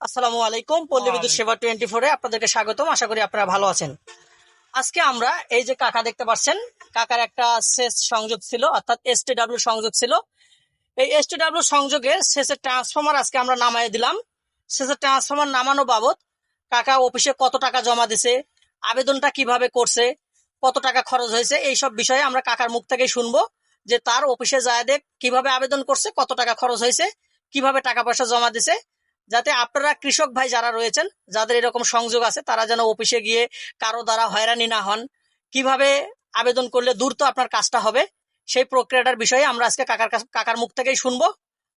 আসসালামু আলাইকুম পল্লী বিদ্যুৎ সেবা টোয়েন্টি ফোরে আপনাদেরকে স্বাগতম। আশা করি আপনারা ভালো আছেন। আজকে আমরা এই যে কাকা দেখতে পাচ্ছেন কাকার একটা সেচ সংযোগ ছিল অর্থাৎ এসটিডাব্লিউ সংযোগ ছিল। এই এসটিডাব্লিউ সংযোগের শেষের ট্রান্সফরমার আজকে আমরা নামাই দিলাম। শেষের ট্রান্সফরমার নামানো বাবদ কাকা অফিসে কত টাকা জমা দিছে আবেদনটা কীভাবে করছে কত টাকা খরচ হয়েছে এই সব বিষয়ে আমরা কাকার মুখ থেকেই শুনব যে তার অফিসে যায় দেখ কীভাবে আবেদন করছে কত টাকা খরচ হয়েছে কীভাবে টাকা পয়সা জমা দিছে যাতে আপনারা কৃষক ভাই যারা রয়েছেন যাদের এরকম সংযোগ আছে তারা যেন অফিসে গিয়ে কারও দ্বারা হয়রানি না হন। কীভাবে আবেদন করলে দ্রুত আপনার কাজটা হবে সেই প্রক্রিয়াটার বিষয়ে আমরা আজকে কাকার কাকার মুখ থেকেই শুনব।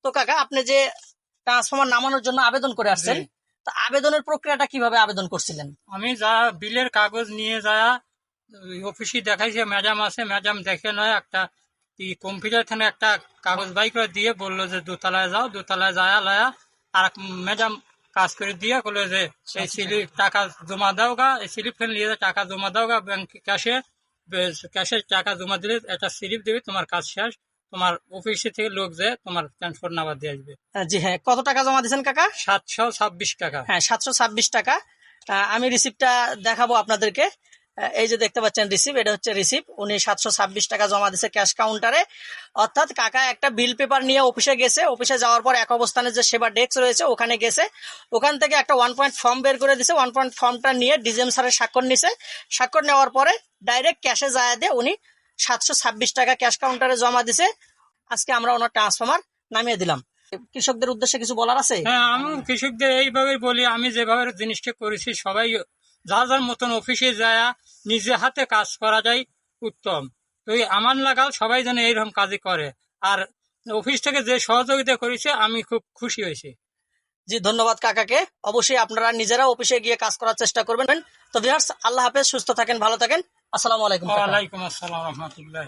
তো কাকা আপনি যে ট্রান্সফরমার নামানোর জন্য আবেদন করে আসছেন। তো আবেদনের প্রক্রিয়াটা কীভাবে আবেদন করছিলেন? আমি যা বিলের কাগজ নিয়ে যা অফিসে দেখাইছে ম্যাডাম আছে ম্যাডাম দেখে নয় একটা কম্পিউটার থেকে একটা কাগজ বাই করে দিয়ে বলল যে দোতলায় যাও দোতলায় যায় লয়া আর ম্যাডাম কাজ করে দিয়ে বলল যে এই স্লিপ টাকা জমা দাও গা এই স্লিপ ফেলে নিয়ে টাকা জমা দাও গা ব্যাংক ক্যাশে ক্যাশে টাকা জমা দিলে একটা স্লিপ দেবে তোমার কাজ শেষ। তোমার অফিসে থেকে লোক যে তোমার ট্রান্সফার নাম্বার দিয়ে আসবে। জি হ্যাঁ কত টাকা জমা দিয়েছেন কাকা? সাতশো ছাব্বিশ টাকা। হ্যাঁ সাতশো ছাব্বিশ টাকা। আমি রিসিপ্টটা দেখাবো আপনাদেরকে। এই যে দেখতে পাচ্ছেন রিসিপ্ট এটা হচ্ছে রিসিপ্ট উনি সাতশো ছাব্বিশ টাকা জমা দিয়েছে ক্যাশ কাউন্টারে অর্থাৎ কাকা একটা বিল পেপার নিয়ে অফিসে গেছে। অফিসে যাওয়ার পর এক অবস্থানে যে সেবা ডেস্ক রয়েছে, ওখানে গেছে। ওখান থেকে একটা ওয়ান পয়েন্ট ফর্ম বের করে দিছে ওয়ান পয়েন্ট ফর্মটা নিয়ে ডিজিএম স্যারের স্বাক্ষর নিছে। স্বাক্ষর নেওয়ার পরে ডাইরেক্ট ক্যাশে যায় দিয়ে উনি সাতশো ছাব্বিশ টাকা ক্যাশ কাউন্টারে জমা দিছে। আজকে আমরা ওনার ট্রান্সফরমার নামিয়ে দিলাম। কৃষকদের উদ্দেশ্যে কিছু বলার আছে? হ্যাঁ আমি কৃষকদের এইভাবে বলি। আমি যেভাবে জিনিসটা করেছি, সবাই যার যার মতন অফিসে যায় নিজে হাতে কাজ করা যায় উত্তম। তো আমার লাগাল সবাই যেন এইরকম কাজই করে। আর অফিস থেকে যে সহযোগিতা করেছে আমি খুব খুশি হয়েছি। জি ধন্যবাদ কাকাকে। অবশ্যই আপনারা নিজেরা অফিসে গিয়ে কাজ করার চেষ্টা করবেন। তো ভিউয়ার্স আল্লাহ হাফেজ সুস্থ থাকেন ভালো থাকেন। আসসালামু আলাইকুম কাকা। ওয়ালাইকুম আসসালাম রহমতুল্লাহ।